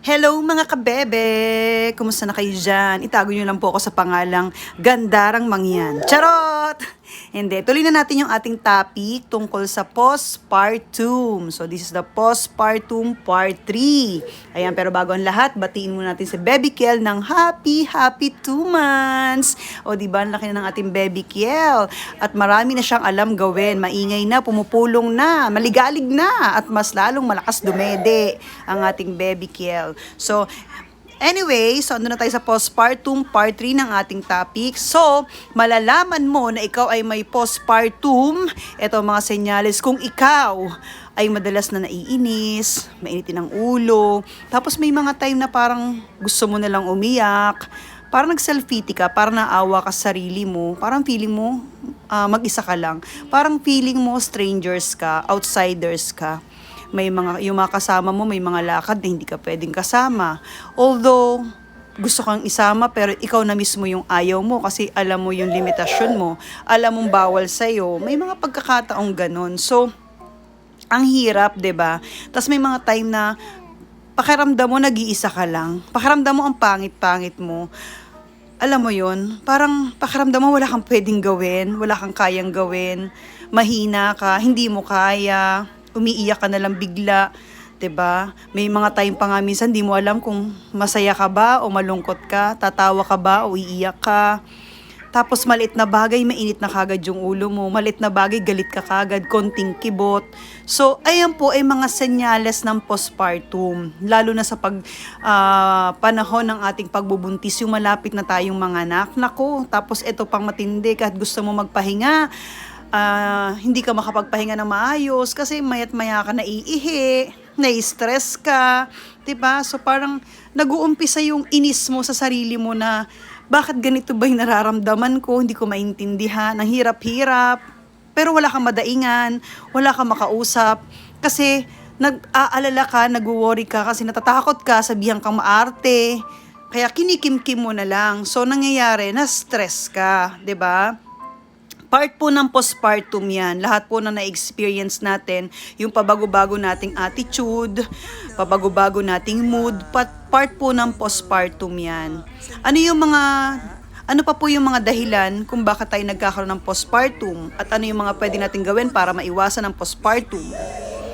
Hello mga kabebe! Kumusta na kayo dyan? Itago nyo lang po ako sa pangalang Gandarang Mangyan. Charot! Hindi, tuloy na natin yung ating topic tungkol sa postpartum. So this is the postpartum part 3. Ayan, pero bago ang lahat, batiin muna natin si Baby Kiel ng happy, happy 2 months. O di ba, laki na ng ating Baby Kiel. At marami na siyang alam gawin. Maingay na, pumupulong na, maligalig na, at mas lalong malakas dumede ang ating Baby Kiel. So, Anyway, so andun na tayo sa postpartum part 3 ng ating topic. So, malalaman mo na ikaw ay may postpartum. Ito mga senyales kung ikaw ay madalas na naiinis, mainitin ang ulo, tapos may mga time na parang gusto mo na lang umiyak, parang nag-self-pity ka, parang naawa ka sa sarili mo, parang feeling mo ah, mag-isa ka lang, parang feeling mo strangers ka, outsiders ka may mga yung mga kasama mo may mga lakad na hindi ka pwedeng kasama. Although gusto kang isama pero ikaw na mismo yung ayaw mo kasi alam mo yung limitasyon mo, alam mong bawal sa May mga pagkakataong ganun. So ang hirap, 'di ba? Tapos may mga time na pakiramdam mo nag-iisa ka lang. Pakiramdam mo ang pangit-pangit mo. Alam mo yun, parang pakiramdam mo wala kang pwedeng gawin, wala kang kayang gawin, mahina ka, hindi mo kaya, umiiyak ka na lang bigla, 'di ba? May mga time pa nga minsan di mo alam kung masaya ka ba o malungkot ka, tatawa ka ba o iiyak ka. Tapos maliit na bagay, mainit na kagad yung ulo mo. Maliit na bagay, galit ka kagad, konting kibot. So, ayan po ay mga senyales ng postpartum. Lalo na sa pag ah, panahon ng ating pagbubuntis, yung malapit na tayong mga anak. Nako, tapos ito pang matindi, kahit gusto mo magpahinga, ah, hindi ka makapagpahinga ng maayos kasi mayat maya ka naiihi, nai-stress ka, 'di ba? So parang nag-uumpisa yung inis mo sa sarili mo na bakit ganito ba yung nararamdaman ko? Hindi ko maintindihan. Ang hirap-hirap. Pero wala kang madaingan, wala kang makausap. Kasi nag-aalala ka, nag-worry ka kasi natatakot ka, sabihan kang maarte. Kaya kinikimkim mo na lang. So nangyayari, na-stress ka, 'di ba? Part po ng postpartum yan. Lahat po na na-experience natin, yung pabago-bago nating attitude, pabago-bago nating mood, part, po ng postpartum yan. Ano yung mga ano pa po yung mga dahilan kung bakit tayo nagkakaroon ng postpartum at ano yung mga pwede natin gawin para maiwasan ang postpartum?